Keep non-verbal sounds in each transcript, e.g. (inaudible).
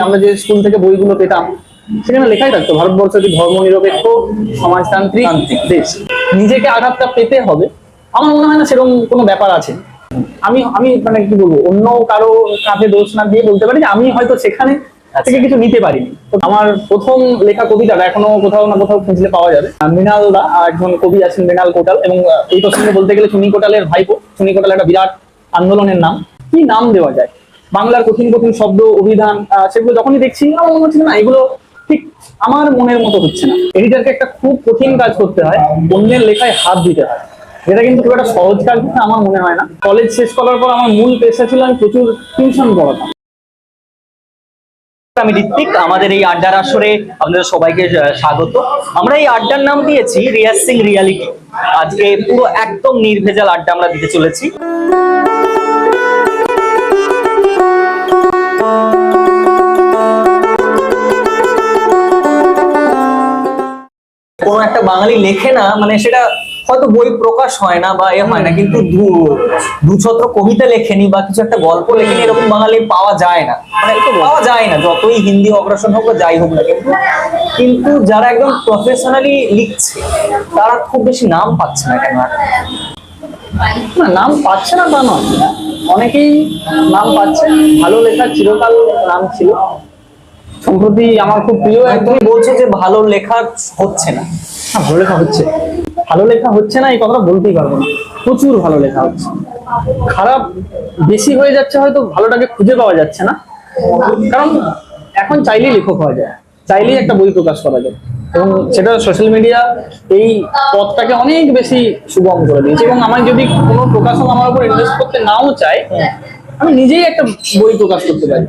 আমরা যে স্কুল থেকে বইগুলো পেতাম সেখানে লেখাই থাকতো ভারতবর্ষ একটি ধর্ম নিরপেক্ষ সমাজতান্ত্রিক দেশ। নিজেকে আঘাতটা পেতে হবে। আমার মনে হয় না সেরকম কোনো ব্যাপার আছে। আমি আমি মানে কি বলব অন্য কারও কাঁধে দোষ না দিয়ে বলতে পারি যে আমি হয়তো সেখানে থেকে কিছু নিতে পারিনি। তো আমার প্রথম লেখা কবিতাটা এখনও কোথাও না কোথাও খুঁজলে পাওয়া যাবে। মৃণাল দা একজন কবি আছেন মৃণাল কোটাল এবং এই প্রসঙ্গে বলতে গেলে চুনি কোটালের ভাইপো। চুনি কোটাল একটা বিরাট আন্দোলনের নাম। কি নাম দেওয়া যায়? বাংলার কঠিন কঠিন শব্দ, অভিধান সেগুলো যখনই দেখছি, আমার মনে হচ্ছে না, এগুলো ঠিক আমার মনের মতো হচ্ছে না। এডিটারকে একটা খুব কঠিন কাজ করতে হয়, অন্যের লেখায় হাত দিতে হয়। এটা কিন্তু খুব একটা সহজ কাজ আমার মনে হয় না। কলেজ শেষ করার পর আমার মূল পেশা ছিল আমি প্রচুর টিউশন পড়াতাম। আমি ঋত্বিক, আমাদের এই আড্ডার আসরে আপনাদের সবাইকে স্বাগত। আমরা এই আড্ডার নাম দিয়েছি রিয়াসিং রিয়ালিটি। আজকে পুরো একদম নির্ভেজাল আড্ডা আমরা দিতে চলেছি। কোনো একটা বাঙালি লেখে না মানে সেটা হয়তো বই প্রকাশ হয় না বা এ হয় না কিন্তু দু- দুছত্র কবিতা লেখেনি বা কিছু একটা গল্প লেখেনি এরকম বাঙালি পাওয়া যায় না। মানে একটু পাওয়া যায় না যতই হিন্দি অগ্রসর হোক বা যাই হোক না কিন্তু কিন্তু যারা একদম প্রফেশনালি লিখছে তারা খুব বেশি নাম পাচ্ছে না কেন নাম পাচ্ছে না তা নয়। অনেকেই নাম পাচ্ছে। ভালো লেখা চিরকাল নাম ছিল। সম্প্রতি আমার খুব প্রিয় মানে তুমি বলছো যে ভালো লেখা হচ্ছে না ভালো লেখা হচ্ছে। ভালো লেখা হচ্ছে না এই কথাটা বলতেই পারব না। প্রচুর ভালো লেখা হচ্ছে। খারাপ বেশি হয়ে যাচ্ছে হয়তো ভালোটাকে খুঁজে পাওয়া যাচ্ছে না। কারণ এখন চাইলেই লেখক হওয়া যায়। চাইলেই একটা বই প্রকাশ করা যায়। এবং সেটা সোশ্যাল মিডিয়া এই পথটাকে অনেক বেশি সুগম করে দিয়েছে এবং আমার যদি কোনো প্রকাশক আমার উপর ইনভেস্ট করতে নাও চায় আমি নিজেই একটা বই প্রকাশ করতে পারি।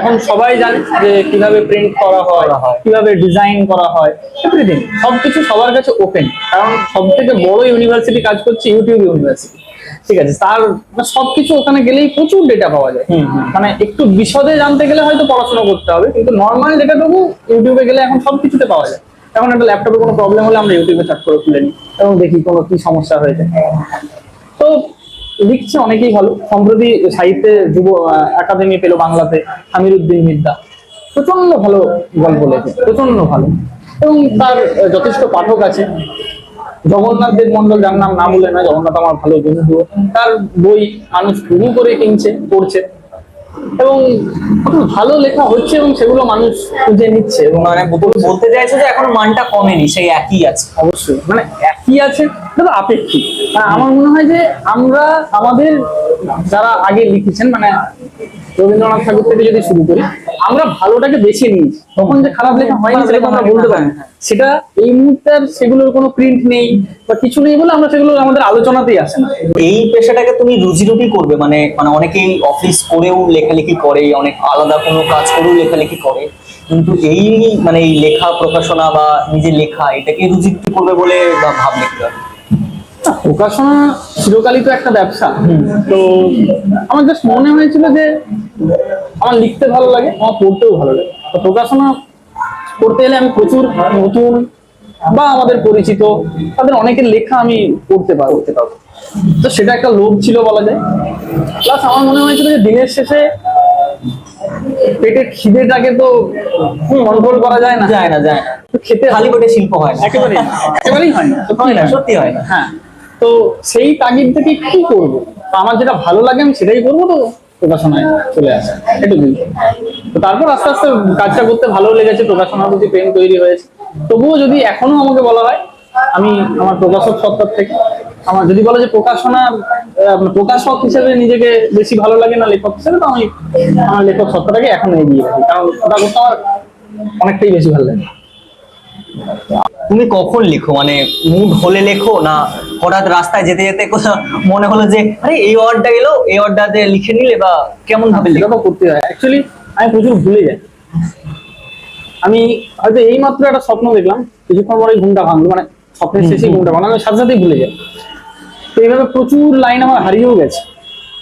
এখন সবাই জানে যে কীভাবে প্রিন্ট করা হয় কীভাবে ডিজাইন করা হয় এভরিথিং সবকিছু সবার কাছে ওপেন কারণ সব থেকে বড় ইউনিভার্সিটি কাজ করছে ইউটিউব ইউনিভার্সিটি ঠিক আছে তার মানে সবকিছু ওখানে গেলেই প্রচুর ডেটা পাওয়া যায়। মানে একটু বিশদে জানতে গেলে হয়তো পড়াশোনা করতে হবে কিন্তু নর্মাল ডেটা ডেটাটুকু ইউটিউবে গেলে এখন সবকিছুতে পাওয়া যায়। এখন একটা ল্যাপটপে কোনো প্রবলেম হলে আমরা ইউটিউবে চার্জ করে খুলে নিই এবং দেখি কোনো কি সমস্যা হয়েছে তো লিখছে অনেকেই ভালো। সম্প্রতি সাহিত্যে যুব একাডেমি পেল বাংলাতে আমির উদ্দিন মিদ্দা। প্রচণ্ড ভালো গল্প লেখে প্রচণ্ড ভালো। এবং তার যথেষ্ট পাঠক আছে। জগন্নাথ দেব মন্ডল যার নাম না বলে না জগন্নাথ আমার ভালো বন্ধু। তার বই মানুষ শুরু করে কিনছে, পড়ছে। এবং খুব ভালো লেখা হচ্ছে এবং সেগুলো মানুষ খুঁজে নিচ্ছে এবং মানে বল- বলতে চাইছে যে এখন মানটা কমেনি সেই একই আছে। অবশ্যই। মানে একই আছে তবে আপেক্ষিক। মানে আমার মনে হয় যে আমরা আমাদের যারা আগে লিখেছেন মানে রবীন্দ্রনাথ ঠাকুর থেকে যদি শুরু করি আমরা ভালোটাকে বেছে নিয়েছি। তখন যে খারাপ লেখা হয়নি সেটা আমরা বলতে পারি না। সেটা এই মুহূর্তে আর সেগুলোর কোনো প্রিন্ট নেই বা কিছু নেই বলে আমরা সেগুলো আমাদের আলোচনাতেই আসে না। এই পেশাটাকে তুমি রুজি রুটি করবে মানে মানে অনেকেই অফিস করেও লেখালেখি করে অনেক আলাদা কোনো কাজ করেও লেখালেখি করে কিন্তু এই মানে এই লেখা প্রকাশনা বা নিজের লেখা এটাকে রুজি রুটি করবে বলে বা ভাবলে কি প্রকাশনা চিরকালই তো একটা ব্যবসা। তো আমার জাস্ট মনে হয়েছিল যে আমার লিখতে ভালো লাগে আমার পড়তেও ভালো লাগে। তো প্রকাশনা করতে গেলে আমি প্রচুর নতুন বা আমাদের পরিচিত তাদের অনেকের লেখা আমি পড়তে পারব। তো সেটা একটা লোভ ছিল বলা যায়। প্লাস আমার মনে হয়েছিল যে দিনের শেষে পেটের খিদেটাকে তো কন্ট্রোল করা যায় না। যায় না যায় না। খেতে খালি পেটে শিল্প হয় না। একেবারেই একেবারেই হয় না। হয় না সত্যি হয় না। হ্যাঁ। তো সেই তাগিদ থেকে কি করব? আমার যেটা ভালো লাগে, আমি সেটাই করব তো? প্রকাশনায় চলে আসে। এটুকুই তো তারপর আস্তে আস্তে কাজটা করতে ভালো লেগেছে, প্রকাশনার প্রতি প্রেম তৈরি হয়েছে। তবুও যদি এখনও আমাকে বলা হয়, আমি আমার প্রকাশক সত্তার থেকে, আমার যদি বলা যে প্রকাশনা প্রকাশক হিসেবে নিজেকে বেশি ভালো লাগে না লেখক হিসেবে, তো আমি আমার লেখক সত্তাটাকে এখনও এগিয়ে রাখি। কারণ ওটা করতে আমার অনেকটাই বেশি ভালো লাগে। তুমি কখন লেখো? মানে মুড হলে লেখো না হঠাৎ রাস্তায় যেতে যেতে কোথাও মনে হলো যে আরে এই ওয়ার্ডটা এলো এই ওয়ার্ডটাতে লিখে নিলে বা কেমন ভাবে লেখো? করতে হয়। অ্যাকচুয়ালি আমি প্রচুর ভুলে যাই। আমি হয়তো এই মাত্র একটা স্বপ্ন দেখলাম কিছুক্ষণ পরে ঘুমটা ভাঙলো মানে স্বপ্নের শেষে ঘুমটা ভাঙলো আমি সাথে সাথেই ভুলে যাই। তো এইভাবে প্রচুর লাইন আমার হারিয়েও গেছে।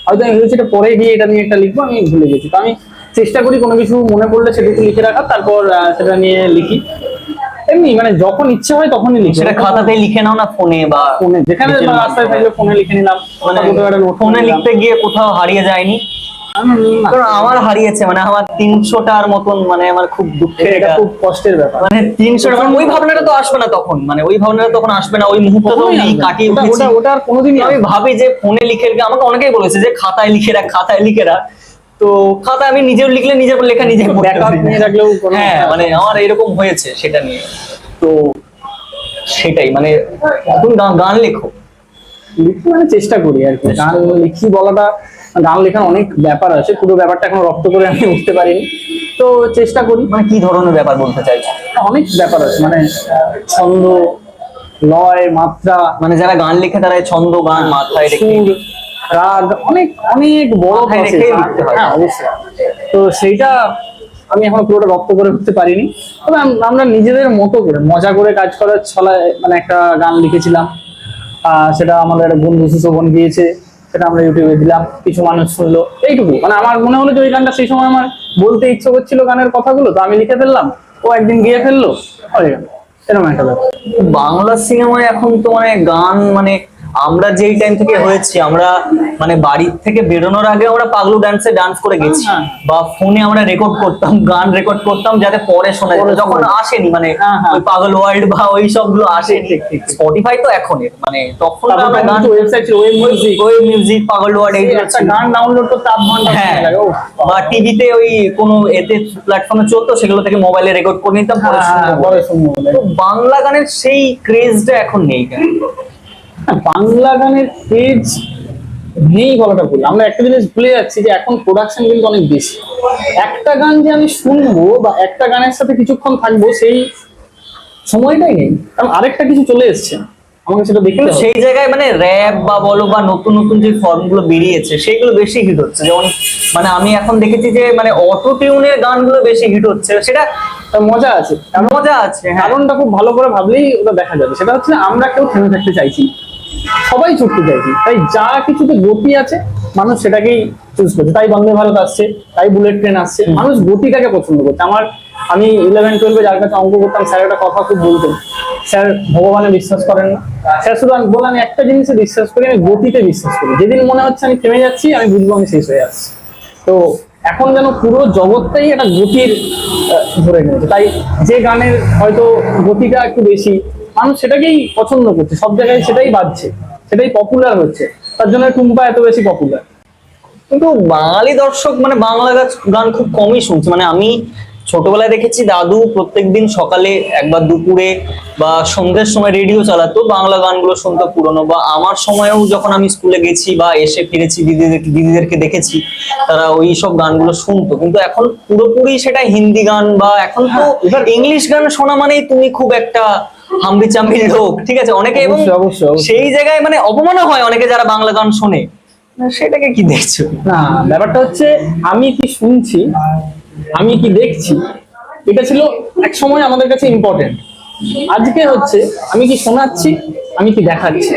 হয়তো আমি ভেবেছি এটা পরে গিয়ে এটা নিয়ে একটা লিখব আমি ভুলে গেছি। তো আমি চেষ্টা করি কোনো কিছু মনে পড়লে সেটুকু লিখে রাখার তারপর সেটা নিয়ে লিখি। এমনি মানে যখন ইচ্ছে হয় তখনই লিখি সেটা খাতাতে লিখে নাও না ফোনে বা ফোনে যেখানে রাস্তায় থাকলে ফোনে লিখে নিলাম মানে একটা ফোনে লিখতে গিয়ে কোথাও হারিয়ে যায়নি। কারণ আমার হারিয়েছে মানে আমার তিনশোটার মতন মানে আমার খুব দুঃখের এটা এটা খুব কষ্টের ব্যাপার। মানে তিনশো মানে ওই ভাবনাটা তো আসবে না তখন মানে ওই ভাবনাটা তখন আসবে না ওই মুহূর্ত তো আমি কাটিয়ে উঠেছি। ওটা ওটা আর কোনোদিনই আমি ভাবি যে ফোনে লিখে আমাকে অনেকেই বলেছে যে খাতায় লিখে রাখ খাতায় লিখে রাখ। তো খাতায় আমি নিজের লিখলে নিজের লেখা নিজে ব্যাকআপ (laughs) নিয়ে রাখলেও হ্যাঁ মানে আমার এরকম হয়েছে সেটা নিয়ে। তো সেটাই মানে এখন গান- গান লেখো। লিখি মানে চেষ্টা করি আর কি। গান লিখি বলাটা গান লেখার অনেক ব্যাপার আছে পুরো ব্যাপারটা এখন রপ্ত করে আমি উঠতে পারিনি। তো চেষ্টা করি। মানে কি ধরনের ব্যাপার বলতে চাই অনেক ব্যাপার আছে মানে ছন্দ লয় মাত্রা। মানে যারা গান লিখে তারা ছন্দ গান মাত্রা সুর রাগ অনেক অনেক বড় লিখতে হয়। হ্যাঁ অবশ্যই। তো সেইটা আমি এখন পুরোটা রপ্ত করে উঠতে পারিনি। তবে আমরা নিজেদের মতো করে মজা করে কাজ করার ছলায় মানে একটা গান লিখেছিলাম। সেটা আমাদের একটা বন্ধু সুশোভন গিয়েছে সেটা আমরা ইউটিউবে দিলাম। কিছু মানুষ শুনলো। এইটুকু। মানে আমার মনে হলো যে ওই গানটা সেই সময় আমার বলতে ইচ্ছে করছিল গানের কথাগুলো তো আমি লিখে ফেললাম। ও একদিন গিয়ে ফেলল। এরকম একটা ব্যাপার। বাংলা সিনেমায় এখন তো মানে গান মানে আমরা যেই টাইম থেকে হয়েছি আমরা মানে বাড়ি থেকে বেরোনোর আগে আমরা পাগলু ডান্সে ডান্স করে গেছি। বা ফোনে আমরা রেকর্ড করতাম গান রেকর্ড করতাম যাতে পরে শোনা যেত যখন আসেনি মানে। ওই পাগল ওয়ার্ল্ড বা ওই সবগুলো ঠিক, ঠিক, ঠিক। স্পটিফাই তো এখনের মানে তখন আমরা গান ওয়েবসাইট ছিল ওয়েব মিউজিক ওই মিউজিক পাগল ওয়ার্ল্ড একটা গান ডাউনলোড করতে আধ ঘণ্টা হ্যাঁ। লাগে বা টিভিতে ওই কোনো এতে প্ল্যাটফর্মে চলতো সেগুলো থেকে মোবাইলে রেকর্ড করে নিতাম পরে হ্যাঁ। শুনব বাংলা। গানের সেই ক্রেজটা এখন নেই। কেন বাংলা গানের পেজ নেই বলাটা ভুল। আমরা একটা জিনিস ভুলে যাচ্ছি যে এখন প্রোডাকশন কিন্তু অনেক বেশি। একটা গান যে আমি শুনব বা একটা গানের সাথে কিছুক্ষণ থাকব সেই সময়টাই নেই। কারণ আরেকটা কিছু চলে এসছে। আমাকে সেটা দেখতে সেই জায়গায় মানে র্যাপ বা বলো বা নতুন নতুন যে ফর্মগুলো বেরিয়েছে সেগুলো বেশি হিট হচ্ছে। যেমন মানে আমি এখন দেখেছি যে মানে অটো টিউনের গানগুলো বেশি হিট হচ্ছে। সেটা মজা আছে। মজা আছে হ্যাঁ। কারণটা খুব ভালো করে ভাবলেই ওটা দেখা যাবে। সেটা হচ্ছে আমরা কেউ থেমে থাকতে চাইছি। সবাই ছুটতে চাইছি তাই যা কিছুতে গতি আছে মানুষ সেটাকেই চুজ করছে। তাই বন্দে ভারত আসছে তাই বুলেট ট্রেন আসছে। মানুষ গতিটাকে পছন্দ করছে? আমার আমি ইলেভেন টুয়েলভে যার কাছে অঙ্ক করতাম স্যার একটা কথা খুব বলতেন। স্যার ভগবানে বিশ্বাস করেন না। স্যার শুধু আমি বললাম আমি একটা জিনিসে বিশ্বাস করি আমি গতিতে বিশ্বাস করি। যেদিন মনে হচ্ছে আমি থেমে যাচ্ছি আমি বুঝব আমি শেষ হয়ে যাচ্ছি। তো এখন যেন পুরো জগৎটাই একটা গতির ধরে নিয়েছে। তাই যে গানের হয়তো গতিটা একটু বেশি মানুষ সেটাকেই পছন্দ করছে সব জায়গায় সেটাই বাজছে সেটাই পপুলার হচ্ছে তার জন্য টুম্পা এত বেশি পপুলার কিন্তু বাঙালি দর্শক মানে বাংলা গান খুব কমই শুনছে। মানে আমি ছোটবেলায় দেখেছি দাদু প্রত্যেকদিন সকালে একবার দুপুরে বা সন্ধ্যের সময় রেডিও চালাতো বাংলা গানগুলো শুনতো পুরনো। বা আমার সময়েও যখন আমি স্কুলে গেছি বা এসে ফিরেছি দিদিদের দিদিদেরকে দেখেছি তারা ওই সব গানগুলো শুনতো। কিন্তু এখন পুরোপুরি সেটা হিন্দি গান বা এখন তো হ্যাঁ, ইংলিশ গান শোনা মানেই তুমি খুব একটা হাম্বি চাম্বি লোক ঠিক আছে? অনেকে এবং। সেই জায়গায় মানে অপমানও হয় অনেকে যারা বাংলা গান শোনে। সেটাকে কি দেখছ? না ব্যাপারটা হচ্ছে আমি কি শুনছি আমি কি দেখছি এটা ছিল এক সময় আমাদের কাছে ইম্পর্টেন্ট আজকে হচ্ছে আমি কি শোনাচ্ছি আমি কি দেখাচ্ছি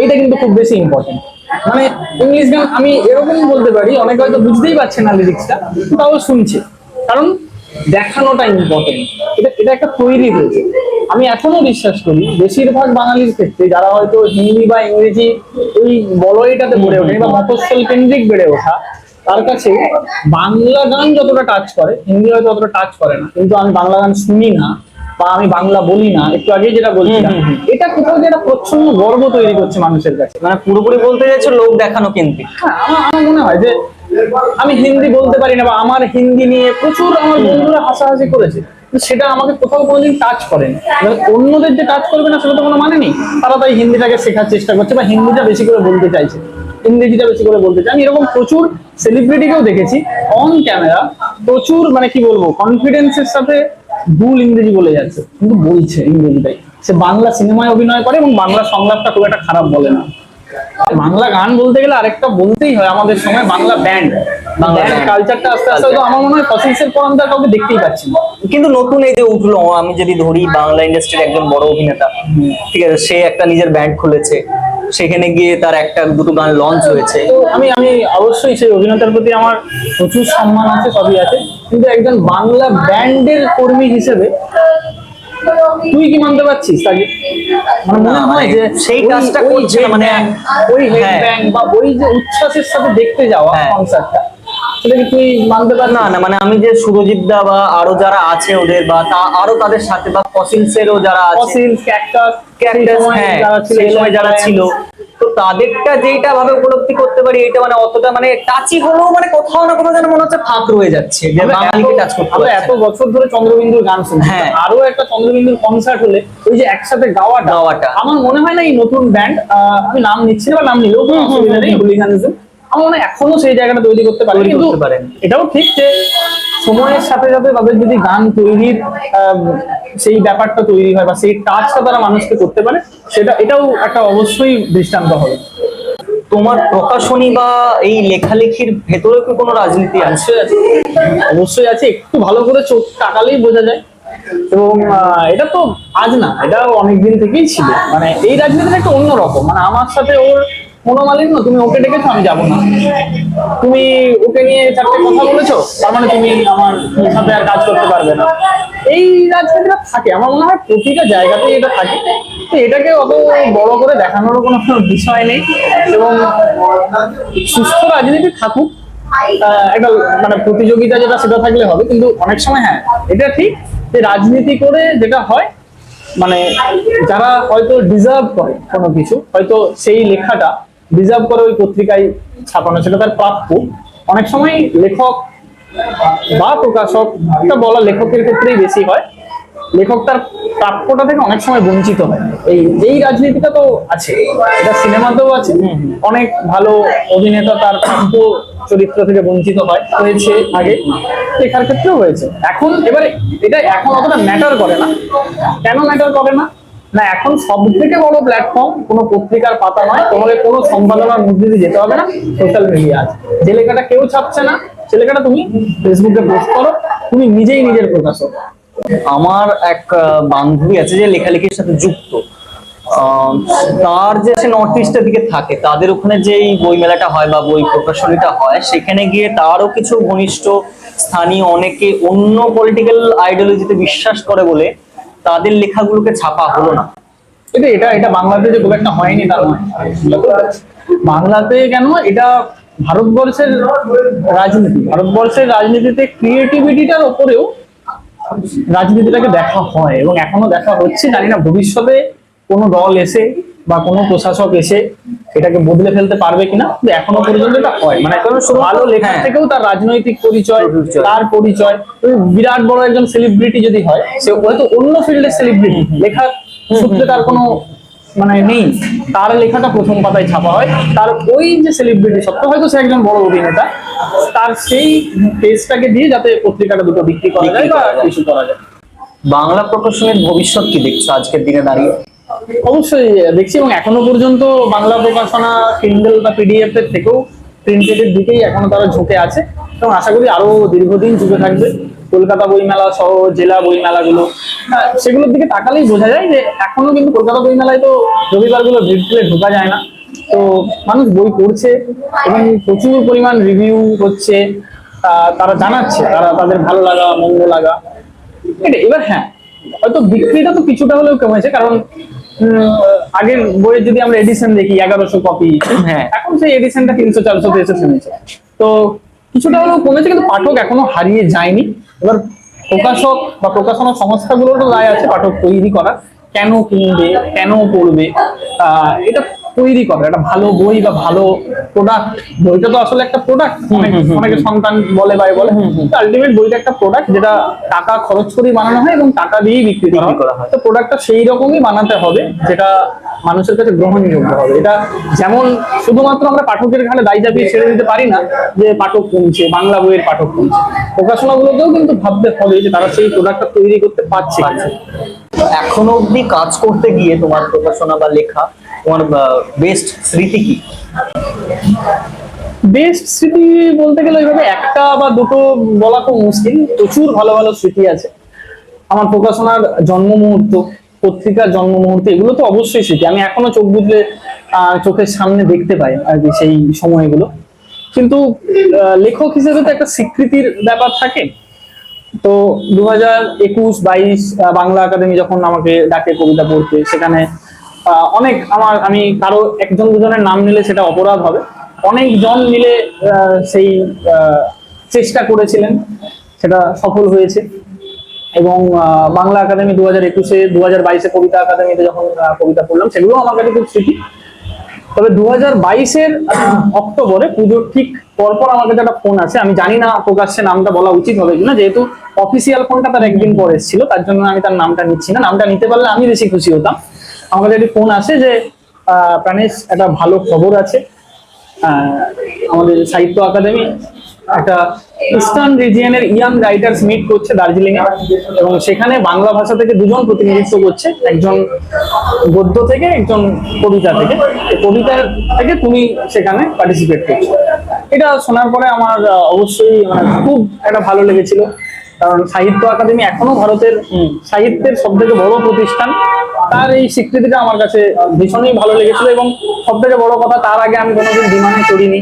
এইটা কিন্তু খুব বেশি ইম্পর্টেন্ট মানে ইংলিশ গান আমি এরকম বলতে পারি অনেকে হয়তো বুঝতেই পারছে না লিরিক্সটা তাও শুনছে। কারণ দেখানোটা ইম্পর্টেন্ট এটা এটা একটা তৈরি হয়েছে। আমি এখনও বিশ্বাস করি বেশিরভাগ বাঙালির ক্ষেত্রে যারা হয়তো হিন্দি বা ইংরেজি এই বলয়টাতে বেড়ে ওঠে বা মফস্বল কেন্দ্রিক বেড়ে ওঠা তার কাছে বাংলা গান যতটা টাচ করে হিন্দি হয়তো অতটা টাচ করে না কিন্তু আমি বাংলা গান শুনি না বা আমি বাংলা বলি না একটু আগে যেটা বলছিলাম হুম, এটা কোথাও যে একটা প্রচ্ছন্ন গর্ব তৈরি করছে মানুষের কাছে। মানে পুরোপুরি বলতে চাইছো লোক দেখানো কিন্তু হ্যাঁ আমার মনে হয় যে আমি হিন্দি বলতে পারি না বা আমার হিন্দি নিয়ে প্রচুর আমার বন্ধুরা হাসাহাসি করেছে। সেটা আমাকে কোথাও কোনোদিন টাচ করেনি। অন্যদের যে টাচ করবে না, সেটা তো কোনো মানে নেই। তারা তাই হিন্দিটাকে শেখার চেষ্টা করছে বা হিন্দিটা বেশি করে বলতে চাইছে। ইংরেজিটা বেশি করে বলতে চাই আমি এরকম প্রচুর সেলিব্রিটিকেও দেখেছি অন ক্যামেরা প্রচুর মানে কি বলব কনফিডেন্সের সাথে ভুল ইংরেজি বলে যাচ্ছে। কিন্তু বলছে ইংরেজিটাই। সে বাংলা সিনেমায় অভিনয় করে এবং বাংলা সংলাপটা খুব একটা খারাপ বলে না। বাংলা গান বলতে গেলে আরেকটা বলতেই হয় আমাদের সময় বাংলা ব্যান্ড বাংলা বাংলা কালচারটা আস্তে আস্তে আমার মনে হয় ফসিলসের পর আমরা কাউকে দেখতেই পাচ্ছি না। কিন্তু নতুন এই যে উঠল আমি যদি ধরি বাংলা ইন্ডাস্ট্রির একজন বড় অভিনেতা ঠিক আছে সে একটা নিজের ব্যান্ড খুলেছে সেখানে গিয়ে তার একটা দুটো গান লঞ্চ হয়েছে। আমি আমি অবশ্যই সেই অভিনেতার প্রতি আমার প্রচুর সম্মান আছে সবই আছে। কিন্তু একজন বাংলা ব্যান্ডের কর্মী হিসেবে তুই কি মানতে পারছিস তাকে? মানে মনে হয় মানে যে সেই কাজটা করছে মানে- ওই হেড ব্যাং বা ওই যে উচ্ছ্বাসের সাথে দেখতে যাওয়া হ্যাঁ। কনসার্টটা না না মানে আমি যে সুরজিৎ দা বা আরও যারা আছে ওদের বা তা আরও তাদের সাথে বা ফসিলসেরও যারা আছে ক্যাকটাস ক্যারেক্টার হ্যাঁ সেই সময় যারা ছিল তো তাদেরটা যেটা ভাবে উপলব্ধি করতে পারি এটা মানে অতটা মানে টাচই হলেও মানে কোথাও না কোথাও যেন মনে হচ্ছে ফাঁক রয়ে যাচ্ছে যে বাঙালিকে টাচ করতে আমরা এত বছর ধরে চন্দ্রবিন্দুর গান শুনছি হ্যাঁ। আরও একটা চন্দ্রবিন্দুর কনসার্ট হলে ওই যে একসাথে গাওয়াটা গাওয়াটা। আমার মনে হয় না এই নতুন ব্যান্ড আমি নাম নিচ্ছি না বা নাম নিলেও কোনো অসুবিধা নেই হুলিগানিজম আমার মনে হয় এখনও সেই জায়গাটা তৈরি করতে পারে কিন্তু পারেন। এটাও ঠিক যে সময়ের সাথে সাথে তাদের যদি গান তৈরির সেই ব্যাপারটা তৈরি হয় বা সেই টাচটা তারা মানুষকে করতে পারে সেটা এটাও একটা অবশ্যই দৃষ্টান্ত হবে। তোমার প্রকাশনী বা এই লেখালেখির ভেতরে কি কোনো রাজনীতি আছে? অবশ্যই আছে একটু ভালো করে চোখ তাকালেই বোঝা যায়। এবং আহ, এটা তো আজ না এটা অনেকদিন থেকেই ছিল। মানে এই রাজনীতিটা একটা অন্যরকম। মানে আমার সাথে ওর মনোমালিন্য তুমি ওকে ডেকেছো, আমি যাব না। তুমি ওকে নিয়ে চারটে কথা বলেছ, তার মানে তুমি আমার সাথে আর কাজ করতে পারবে না। এই রাজনীতিটা থাকে, আমার মনে হয় প্রতিটা জায়গাতেই এটা থাকে। তো এটাকে অত বড় করে দেখানোর কোনো বিষয় নেই। এবং সুস্থ রাজনীতি থাকুক একটা মানে প্রতিযোগিতা যেটা, সেটা থাকলে হবে। কিন্তু অনেক সময় হ্যাঁ এটা ঠিক যে রাজনীতি করে যেটা হয় মানে যারা হয়তো ডিজার্ভ করে কোনো কিছু, হয়তো সেই লেখাটা ডিজার্ভ করে ওই পত্রিকায় ছাপানো সেটা তার প্রাপ্য। অনেক সময় লেখক বা প্রকাশক বলা লেখকের ক্ষেত্রেই বেশি হয়। লেখক তার প্রাপ্যটা থেকে অনেক সময় বঞ্চিত হয়। এই এই রাজনীতিটা তো আছে এটা সিনেমাতেও আছে। অনেক ভালো অভিনেতা তার প্রাপ্য চরিত্র থেকে বঞ্চিত হয় হয়েছে আগে। লেখার ক্ষেত্রেও হয়েছে। এখন এবারে এটা এখন অতটা ম্যাটার করে না। কেন ম্যাটার করে না? না, এখন সব থেকে বড় প্ল্যাটফর্ম কোনো পত্রিকার পাতা নয় তোমাকে কোনো সম্পাদনার মধ্যে দিয়ে যেতে হবে না সোশ্যাল মিডিয়া আছে। যে লেখাটা কেউ ছাপছে না, সে লেখাটা তুমি ফেসবুকে পোস্ট করো, তুমি নিজেই নিজের প্রকাশক আমার এক বান্ধবী আছে যে লেখালেখির সাথে যুক্ত। তার যে সে নর্থ ইস্টের দিকে থাকে, তাদের ওখানে যে এই বই মেলাটা হয় বা বই প্রকাশনীটা হয়, সেখানে গিয়ে তারও কিছু ঘনিষ্ঠ স্থানীয় অনেকে অন্য পলিটিক্যাল আইডিওলজিতে বিশ্বাস করে বলে তাদের লেখাগুলোকে ছাপা হলো না। এটা এটা এটা বাংলাতে যে খুব একটা হয়নি তার নয় বাংলাতে কেন? এটা ভারতবর্ষের রাজনীতি। ভারতবর্ষের রাজনীতিতে ক্রিয়েটিভিটিটার ওপরেও রাজনীতিটাকে দেখা হয় এবং এখনও দেখা হচ্ছে। জানি না ভবিষ্যতে কোনো দল এসে বা কোনো প্রশাসক এসে এটাকে বদলে ফেলতে পারবে কিনা? এখনও পর্যন্ত এটা হয়। মানে ভালো লেখার হ্যাঁ। থেকেও তার রাজনৈতিক পরিচয়। তার পরিচয়। বিরাট বড় একজন সেলিব্রিটি যদি হয় সে হয়তো অন্য ফিল্ডের সেলিব্রিটি লেখার সূত্রে তার কোনো মানে নেই। তার লেখাটা প্রথম পাতায় ছাপা হয়। তার ওই যে সেলিব্রিটি সত্ত্বেও হয়তো সে একজন বড় অভিনেতা। তার সেই পেজটাকে দিয়ে যাতে পত্রিকাটা দুটো বিক্রি করা যায় বা কিছু করা যায়। বাংলা প্রকাশনের ভবিষ্যৎ কি দেখছ আজকের দিনে দাঁড়িয়ে? অবশ্যই দেখছি এবং এখনও পর্যন্ত বাংলা প্রকাশনা কিন্ডেল বা পিডিএফ এর থেকেও প্রিন্টেড এর দিকেই এখনও তারা ঝুঁকে আছে এবং আশা করি আরও দীর্ঘদিন ঝুঁকে থাকবে। কলকাতা বইমেলা সহ জেলা বইমেলাগুলো আহ, সেগুলোর দিকে তাকালেই বোঝা যায় যে এখনও কিন্তু কলকাতা বইমেলায় তো রবিবারগুলো ভিড় ঠেলে ঢোকা যায় না। তো মানুষ বই পড়ছে এবং প্রচুর পরিমাণ রিভিউ হচ্ছে তারা জানাচ্ছে তারা তাদের ভালো লাগা মন্দ লাগা। এবার হ্যাঁ হয়তো বিক্রিটা তো কিছুটা হলেও কমেছে কারণ আগের বইয়ের যদি আমরা এডিশন দেখি এগারোশো কপি হ্যাঁ। এখন সেই এডিশনটা তিনশো চারশো এসে শুনেছে। তো কিছুটা হলেও কমেছে কিন্তু পাঠক এখনও হারিয়ে যায়নি। এবার প্রকাশক বা প্রকাশনা সংস্থাগুলোরও দায় আছে পাঠক তৈরি করা কেন কিনবে কেন পড়বে? আহ, এটা তৈরি করা একটা ভালো বই বা ভালো প্রোডাক্ট বইটা তো আসলে একটা প্রোডাক্ট অনেকে সন্তান বলে বাই বলে। আলটিমেট বইটা একটা প্রোডাক্ট যেটা টাকা খরচ করেই বানানো হয় এবং টাকা দিয়েই বিক্রি করা হয়। তো প্রোডাক্টটা সেই রকমই বানাতে হবে যেটা মানুষের কাছে গ্রহণযোগ্য হবে। এটা যেমন শুধুমাত্র আমরা পাঠকের এখানে দায় চাপিয়ে ছেড়ে দিতে পারি না যে পাঠক কমছে বাংলা বইয়ের পাঠক কমছে। প্রকাশনাগুলোতেও কিন্তু ভাবতে হবে যে তারা সেই প্রোডাক্টটা তৈরি করতে পারছে। এখনও অবধি কাজ করতে গিয়ে তোমার প্রকাশনা বা লেখা, তোমার বেস্ট স্মৃতি কি? বেস্ট স্মৃতি বলতে গেলে ওইভাবে একটা বা দুটো বলা খুব মুশকিল। প্রচুর ভালো ভালো স্মৃতি আছে। আমার প্রকাশনার জন্ম মুহূর্ত পত্রিকার জন্ম মুহূর্ত এগুলো তো অবশ্যই স্মৃতি। আমি এখনও চোখ বুঝলে চোখের সামনে দেখতে পাই আর কি সেই সময়গুলো। কিন্তু লেখক হিসেবে তো একটা স্বীকৃতির ব্যাপার থাকে। তো দু হাজার একুশ, বাইশ বাংলা একাডেমি যখন আমাকে ডাকে কবিতা পড়তে, সেখানে অনেক আমার, আমি কারও একজন দুজনের নাম নিলে সেটা অপরাধ হবে। অনেক জন মিলে সেই চেষ্টা করেছিলেন, সেটা সফল হয়েছে। এবং বাংলা একাডেমি দু হাজার একুশে দু হাজার বাইশে কবিতা একাডেমিতে যখন কবিতা পড়লাম সেগুলো আমার কাছে খুব স্মৃতি। তবে দু হাজার বাইশের অক্টোবরে পুজোর ঠিক পরপর আমার কাছে একটা ফোন আছে আমি জানি না প্রকাশ্যে নামটা বলা উচিত হবে কিনা, যেহেতু অফিসিয়াল ফোনটা তার একদিন পরে এসেছিল, তার জন্য আমি তার নামটা নিচ্ছি না। নামটা নিতে পারলে আমি বেশি খুশি হতাম। আমার কাছে একটি ফোন আছে যে প্রাণেশ, একটা ভালো খবর আছে। আমাদের সাহিত্য একাডেমি একটা ইস্টার্ন রিজিয়নের ইয়াং রাইটার্স মিট করছে দার্জিলিং এ। এবং সেখানে বাংলা ভাষা থেকে দুজন প্রতিনিধিত্ব করছে। একজন গদ্য থেকে, একজন কবিতা থেকে। কবিতা থেকে তুমি সেখানে পার্টিসিপেট করছ। এটা শোনার পরে আমার অবশ্যই মানে খুব একটা ভালো লেগেছিল। কারণ সাহিত্য একাডেমি এখনও ভারতের সাহিত্যের সব থেকে বড় প্রতিষ্ঠান। তার এই স্বীকৃতিটা আমার কাছে ভীষণই ভালো লেগেছিল এবং সব থেকে বড় কথা তার আগে আমি কোনোদিন বিমানে চড়িনি।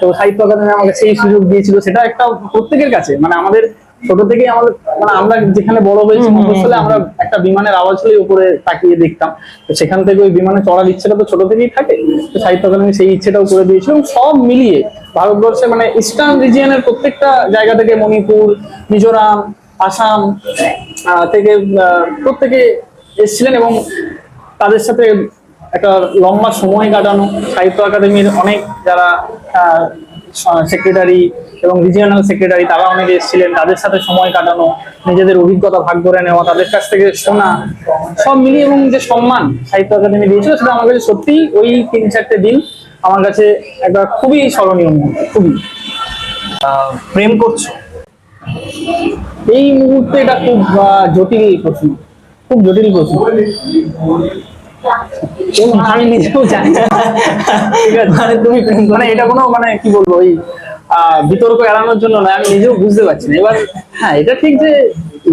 তো সাহিত্য একাডেমি আমাকে সেই সুযোগ দিয়েছিল সেটা একটা প্রত্যেকের কাছে। মানে আমাদের ছোট থেকেই আমাদের মানে আমরা যেখানে বড় হয়েছি মফস্বলে আমরা একটা বিমানের আওয়াজ হলেই উপরে তাকিয়ে দেখতাম। তো সেখান থেকে ওই বিমানে চড়ার ইচ্ছেটা তো ছোট থেকেই থাকে। তো সাহিত্য একাডেমি সেই ইচ্ছেটাও করে দিয়েছিল সব মিলিয়ে ভারতবর্ষে মানে ইস্টার্ন রিজিয়নের প্রত্যেকটা জায়গা থেকে মণিপুর, মিজোরাম, আসাম থেকে প্রত্যেকে এসেছিলেন এবং তাদের সাথে একটা লম্বা সময় কাটানো। সাহিত্য একাডেমির অনেক যারা সেক্রেটারি এবং রিজিয়নাল সেক্রেটারি তারা অনেকে এসেছিলেন। তাদের সাথে সময় কাটানো, নিজেদের অভিজ্ঞতা ভাগ করে নেওয়া, তাদের কাছ থেকে শোনা, সব মিলিয়ে এবং যে সম্মান সাহিত্য একাডেমি দিয়েছিল সেটা আমার কাছে সত্যি ওই তিন চারটে দিন আমার কাছে একটা খুবই স্মরণীয় মুহূর্ত খুবই। প্রেম করছ? এই মুহূর্তে এটা খুব আহ, জটিল প্রশ্ন। খুব জটিল প্রশ্ন। (laughs) আমি নিজেও জানি (laughs) ঠিক আছে। মানে তুমি প্রেম মানে এটা কোনো মানে কি বলব ওই আহ, বিতর্ক এড়ানোর জন্য না আমি নিজেও বুঝতে পারছি না। এবার হ্যাঁ এটা ঠিক যে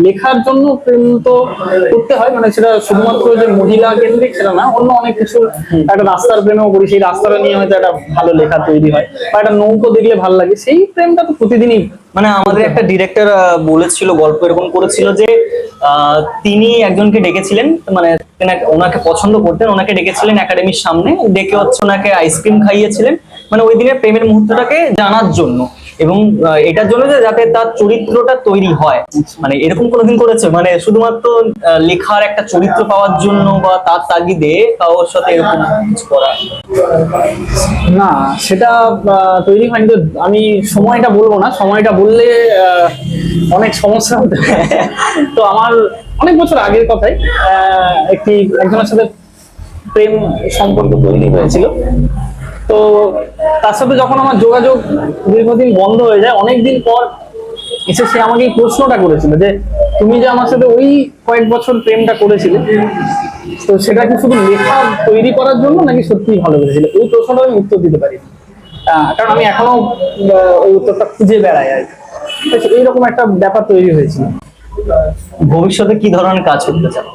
লেখার জন্য প্রেম তো করতে হয় মানে সেটা শুধুমাত্র যে মহিলা কেন্দ্রিক সেটা না অন্য অনেক কিছু একটা রাস্তার প্রেমও করি সেই রাস্তাটা নিয়ে হয়তো একটা ভালো লেখা তৈরি হয় বা একটা নৌকো দেখলে ভালো লাগে সেই প্রেমটা তো প্রতিদিনই মানে আমাদের একটা ডিরেক্টর বলেছিল গল্প এরকম করেছিল যে আহ, তিনি একজনকে ডেকেছিলেন মানে ওনাকে পছন্দ করতেন ওনাকে ডেকেছিলেন একাডেমির সামনে ডেকে হচ্ছে ওনাকে আইসক্রিম খাইয়েছিলেন মানে ওই দিনের প্রেমের মুহূর্তটাকে জানার জন্য। এবং এটার জন্য যে যাতে তার চরিত্রটা তৈরি হয়। মানে এরকম কোনোদিন করেছে? মানে শুধুমাত্র লেখার একটা চরিত্র পাওয়ার জন্য বা তার তাগিদে কারোর সাথে এরকম করা? না, সেটা তৈরি হয়নি। তো আমি সময়টা বলব না। সময়টা বললে অনেক সমস্যা হতে তো আমার অনেক বছর আগের কথাই একটি, একজনের সাথে প্রেম সম্পর্ক তৈরি হয়েছিল। তো তার সাথে যখন আমার যোগাযোগ দীর্ঘদিন বন্ধ হয়ে যায় অনেকদিন পর এসে সে আমাকে এই প্রশ্নটা করেছিল যে তুমি যে আমার সাথে ওই কয়েক বছর প্রেমটা করেছিলে তো সেটা কি শুধু লেখা তৈরি করার জন্য নাকি সত্যিই ভালোবেসেছিলে? এই প্রশ্নটা আমি উত্তর দিতে পারি কারণ আমি এখনও ওই উত্তরটা খুঁজে বেড়াই আর কি। এইরকম একটা ব্যাপার তৈরি হয়েছিল। ভবিষ্যতে কি ধরনের কাজ করতে চাও?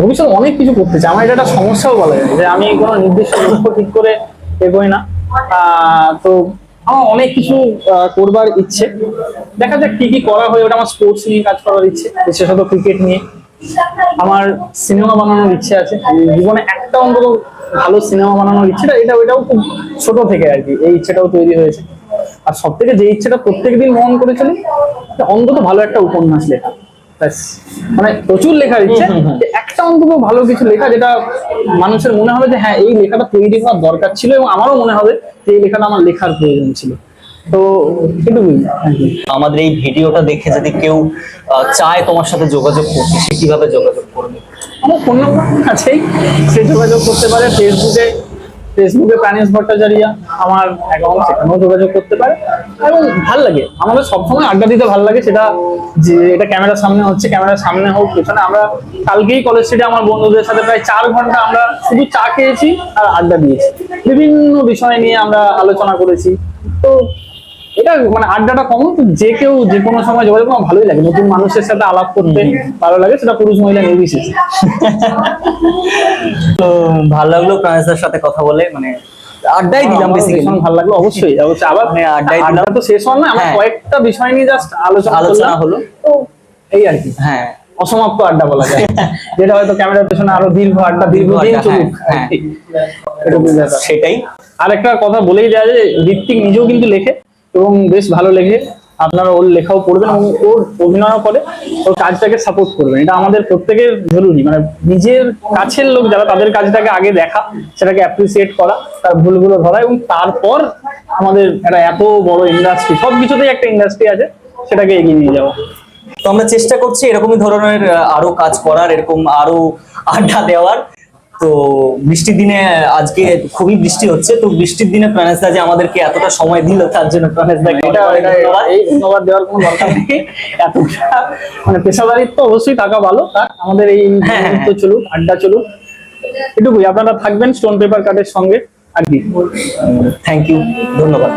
ভবিষ্যতে অনেক কিছু করতে চাই। আমার এটা একটা সমস্যাও বলা যায় যে আমি কোনো নির্দিষ্ট লক্ষ্য ঠিক করে এগোই না। তো আমার অনেক কিছু করবার ইচ্ছে। দেখা যাক কি কি করা হয়, ওটা আমার স্পোর্টস নিয়ে কাজ করার ইচ্ছে, বিশেষত ক্রিকেট নিয়ে। আমার সিনেমা বানানোর ইচ্ছে আছে। জীবনে একটা অন্তত ভালো সিনেমা বানানোর ইচ্ছেটা, এটা, ওইটাও খুব ছোট থেকে আর কি, এই ইচ্ছেটাও তৈরি হয়েছে। আর সব থেকে যে ইচ্ছেটা প্রত্যেকদিন মন করে চলি অন্তত ভালো একটা উপন্যাস লেখা। ব্যাস। মানে প্রচুর লেখার ইচ্ছে। একটা অন্তত ভালো কিছু লেখা যেটা মানুষের মনে হবে যে হ্যাঁ এই লেখাটা তৈরি হওয়ার দরকার ছিল এবং আমারও মনে হবে যে এই লেখাটা আমার লেখার প্রয়োজন ছিল। তো এটুকুই। আমাদের এই ভিডিওটা দেখে যদি কেউ চায় তোমার সাথে যোগাযোগ করতে সে কীভাবে যোগাযোগ করবে? আমার ফোন নম্বর আছেই সে যোগাযোগ করতে পারে। ফেসবুকে ফেসবুকে প্রাণেশ ভট্টাচারিয়া আমার অ্যাকাউন্ট সেখানেও যোগাযোগ করতে পারে। এবং ভালো লাগে। আমাদের সবসময় আড্ডা দিতে ভালো লাগে সেটা যে এটা ক্যামেরার সামনে হচ্ছে ক্যামেরার সামনে হোক, পেছনে। আমরা কালকেই কলেজ স্ট্রিটে আমার বন্ধুদের সাথে প্রায় চার ঘণ্টা আমরা শুধু চা খেয়েছি আর আড্ডা দিয়েছি। বিভিন্ন বিষয় নিয়ে আমরা আলোচনা করেছি। তো এটা মানে আড্ডাটা কমন যে কেউ যে কোনো সময় যোগাযোগ আমার ভালোই লাগে। নতুন মানুষের সাথে আলাপ করতে ভালো লাগে সেটা পুরুষ মহিলা নির্বিশেষে (laughs) তো ভালো লাগল প্রাণেশদার সাথে কথা বলে মানে আড্ডাই দিলাম বেসিক্যালি ভালো লাগল অবশ্যই অবশ্যই। আবার মানে আড্ডায় দিলাম। তো শেষ হল না আমরা হ্যাঁ। কয়েকটা বিষয় নিয়ে জাস্ট আলোচনা আলোচনা হলো। তো এই আর কি। হ্যাঁ। অসমাপ্ত আড্ডা বলা যায়। (laughs) যেটা হয়তো ক্যামেরার পেছনে আরও দীর্ঘ আড্ডা দীর্ঘদিন চলুক হ্যাঁ, আর কি। এটুকুই ব্যাপার। সেটাই। আর একটা কথা বলেই যায় যে ঋত্বিক নিজেও কিন্তু লেখে। এবং বেশ ভালো লেগে আপনারা ওর লেখাও পড়বেন এবং ওর অভিনয়ও করে, ওর কাজটাকে সাপোর্ট করবেন। এটা আমাদের প্রত্যেকের জরুরি। মানে নিজের কাছের লোক যারা তাদের কাজটাকে আগে দেখা, সেটাকে অ্যাপ্রিসিয়েট করা, তার ভুলগুলো ধরা এবং তারপর আমাদের একটা এত বড় ইন্ডাস্ট্রি সব কিছুতেই একটা ইন্ডাস্ট্রি আছে, সেটাকে এগিয়ে নিয়ে যাওয়া। তো আমরা চেষ্টা করছি এরকমই ধরনের আরও কাজ করার, এরকম আরও আড্ডা দেওয়ার। তো বৃষ্টির দিনে আজকে খুবই বৃষ্টি হচ্ছে তো বৃষ্টির দিনে প্রাণেশ দা যে আমাদেরকে এতটা সময় দিল তার জন্য প্রাণেশ দাকে এটা ধন্যবাদ। দেওয়ার কোনো দরকার নেই। এতটা মানে পেশাদারিত্ব অবশ্যই থাকা ভালো তার আমাদের এই হ্যাঁ, হ্যাঁ, মুহূর্ত চলুক আড্ডা চলুক। এটুকুই আপনারা থাকবেন স্টোন পেপার কার্ডের সঙ্গে আর কি। থ্যাংক ইউ ধন্যবাদ।